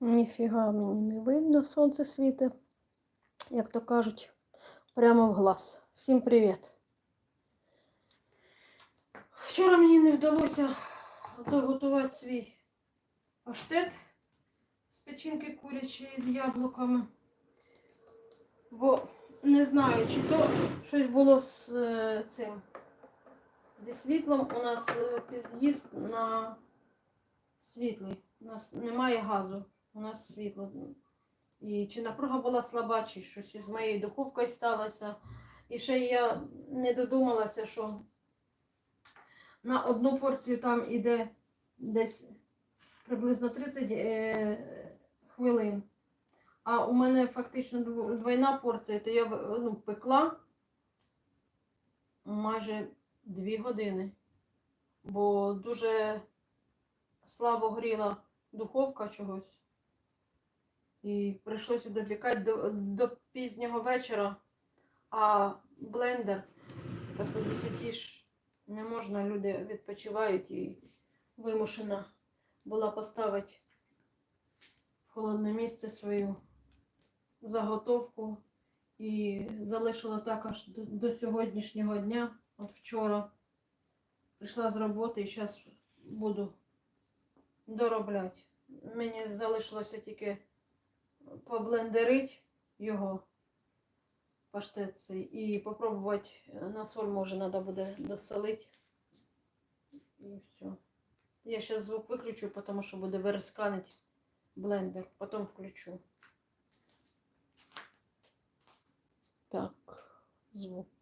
Ніфіга мені не видно, сонце світить, як то кажуть, прямо в глаз. Всім привіт. Вчора мені не вдалося доготувати свій паштет з печінки курячої з яблуками. Бо не знаю, чи то щось було з е, цим. Зі світлом у нас е, під'їзд на світлий. У нас немає газу, у нас світло. І чи напруга була слаба, чи щось із моєю духовкою сталося. І ще я не додумалася, що на одну порцію там іде десь приблизно 30 е, хвилин. А у мене фактично двойна порція, то я ну, пекла майже 2 години. Бо дуже слабо горіла духовка чогось. І прийшлося допікати до, до пізнього вечора, а блендер після 10 ж не можна, люди відпочивають і вимушена була поставити в холодне місце свою заготовку і залишила так аж до, до сьогоднішнього дня, от вчора. Прийшла з роботи і зараз буду доробляти. Мені залишилося тільки поблендерить його паштет цей і попробувати на соль, може, треба буде досолити. І все. Я зараз звук виключу, тому що буде вирисканити блендер. Потім включу. Так, звук.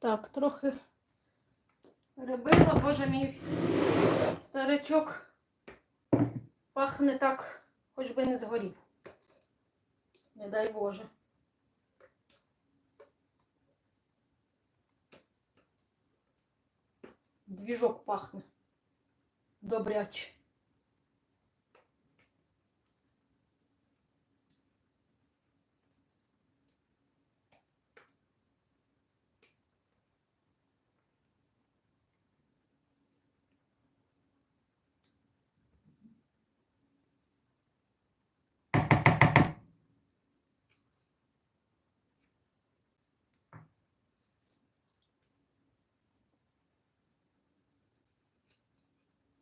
Так, трохи перебила, боже мій старичок пахне так, хоч би не згорів. Не дай Боже. Двіжок пахне. Добряч.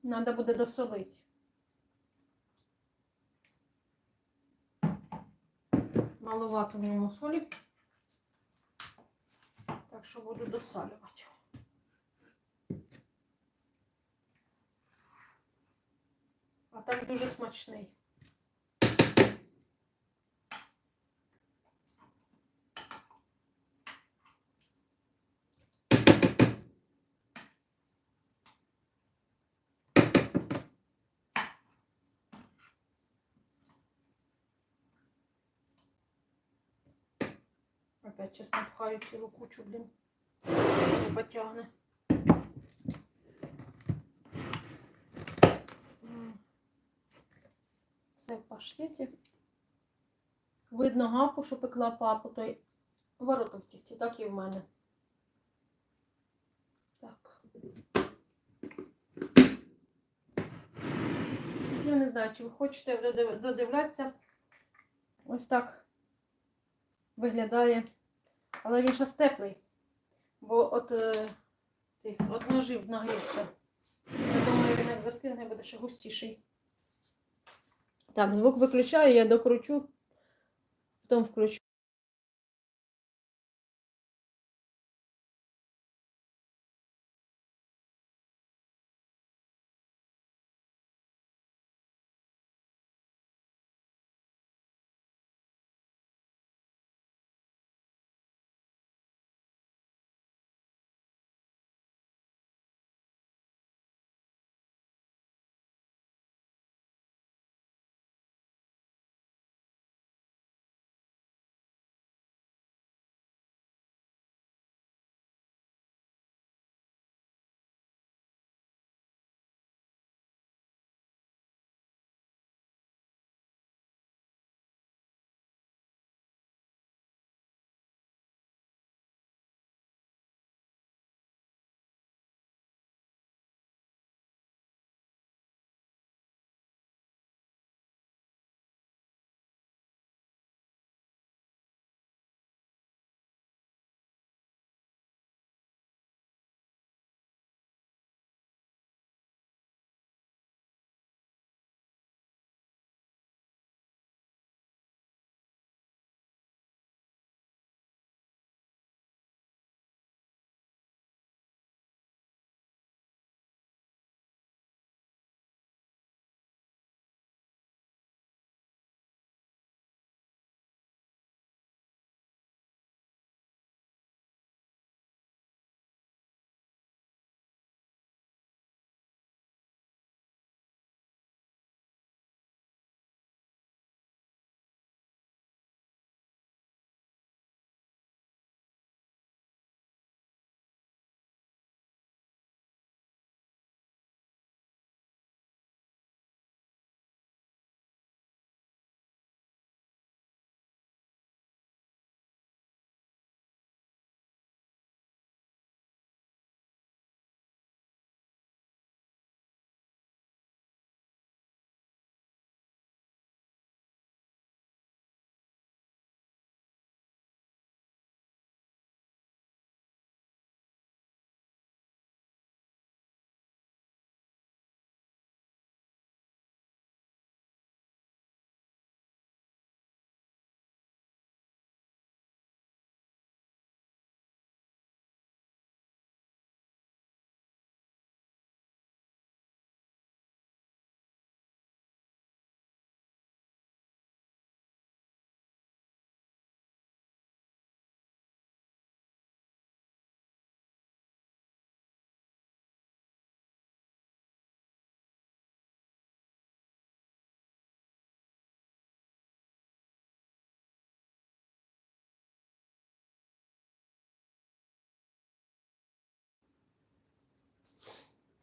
Надо буде досолити. Маловато в ньому солі. Так що буду досалювати. А так дуже смачний. Опять чесно пхаю цілу кучу, блін. Не потягне. Все в паштеті. Видно гапу, що пекла папу, той ворота в тісті, так і в мене. Так. Я не знаю, чи ви хочете додивлятися. Ось так виглядає. Але він ще теплий. Бо от, е, тих, от ножів нагрівся. Я думаю, він як застигне, буде ще густіший. Так, звук виключаю, я докручу, потім включу.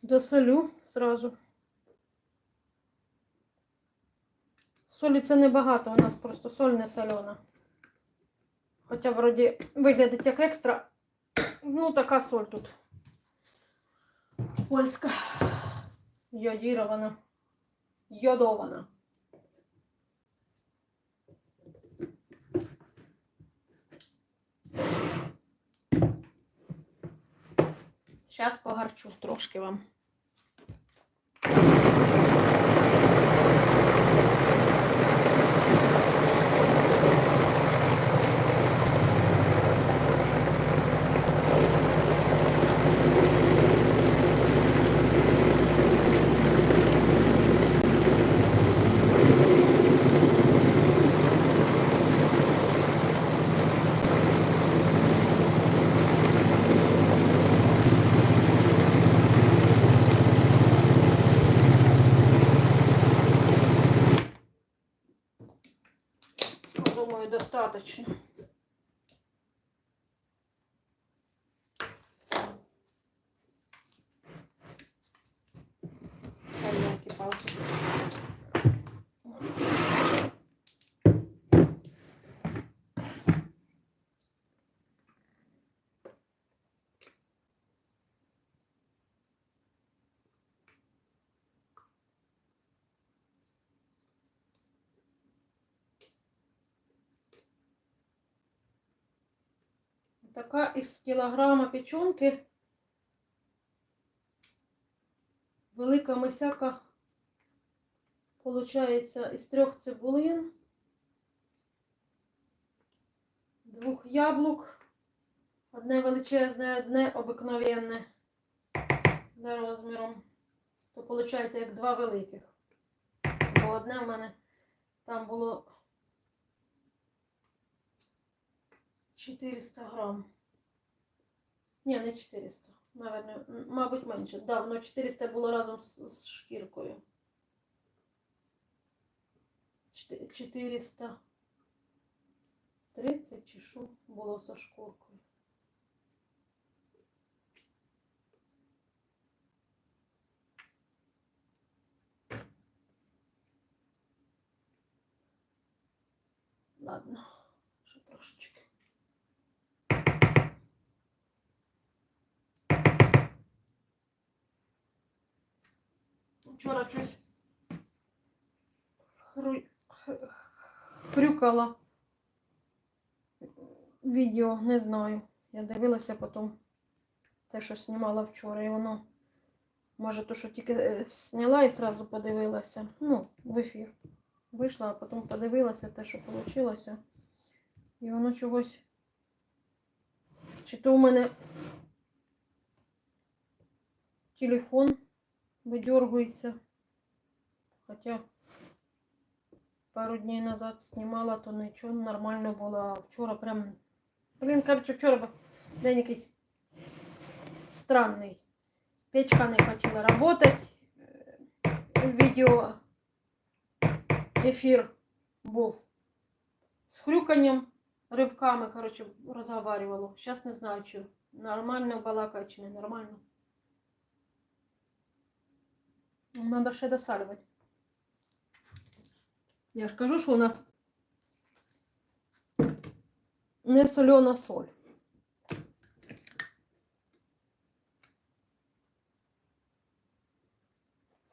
Досолю сразу. Солі це небагато, у нас просто соль не солена. Хоча вроді виглядить як екстра. Ну, така соль тут. Польська. Йодірована. Йодована. Зараз погарчу трошки вам. Думаю, достаточно. Палки-палки. Така із кілограма печонки. Велика мисяка. Получається із трьох цибулин, двох яблук, одне величезне, одне обикновенне за розміром. То виходить як два великих. Бо одне в мене там було 400 грам. Ні, не 400. Наверное, мабуть, менше. Да, воно 400 було разом з, з шкіркою. Чти- 430 чи що було шкуркою. Ладно, ще трошечки. Вчора щось хрюкала відео, не знаю. Я дивилася потім те, що знімала вчора, і воно, може, то, що тільки е, зняла і одразу подивилася. Ну, в ефір. Вийшла, а потім подивилася те, що вийшло. І воно чогось. Чи то у мене телефон видергується. Хоча пару днів назад знімала, то нічого нормально було. А вчора прям. Блін, коротше, вчора день якийсь странний. Печка не хотіла працювати. Відео ефір був з хрюканням, ривками, коротше, розговарювало. Зараз не знаю, чи нормально балакає, чи не нормально. Надо ще досалювати. Я ж кажу, що у нас не солена соль.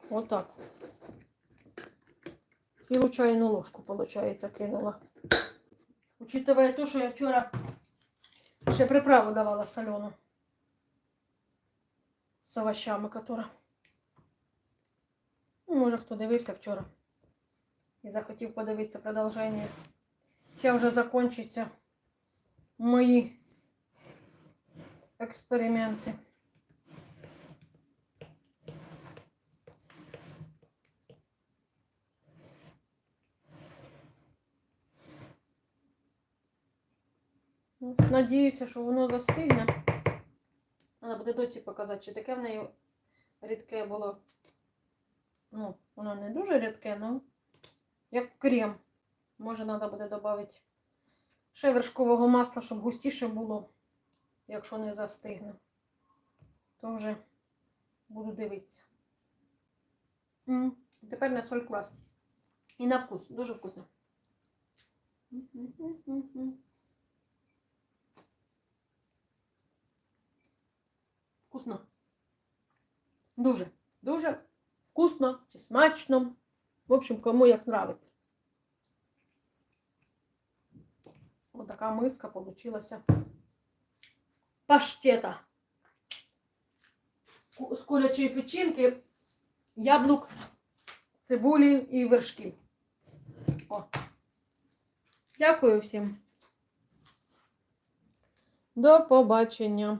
Отак. Цілу чайну ложку, виходить, кинула. Учитывая те, що я вчора ще приправу давала солену. З овощами, которая. Ну, може, хто дивився вчора і захотів подивитися продовження. Ще вже закінчаться мої експерименти. Надіюся, що воно застигне. Треба буде доці показати, чи таке в неї рідке було. Ну, воно не дуже рідке, ну як крем. Може, треба буде додати ще вершкового масла, щоб густіше було, якщо не застигне. То вже Буду дивитися. М, Тепер на соль клас. І на вкус. Дуже вкусно. Вкусно. Дуже, дуже вкусно чи смачно. В общем, кому як нравиться. Ось така миска получилася. Паштета. З курячої печінки, яблук, цибулі і вершків. О. Дякую всім. До побачення.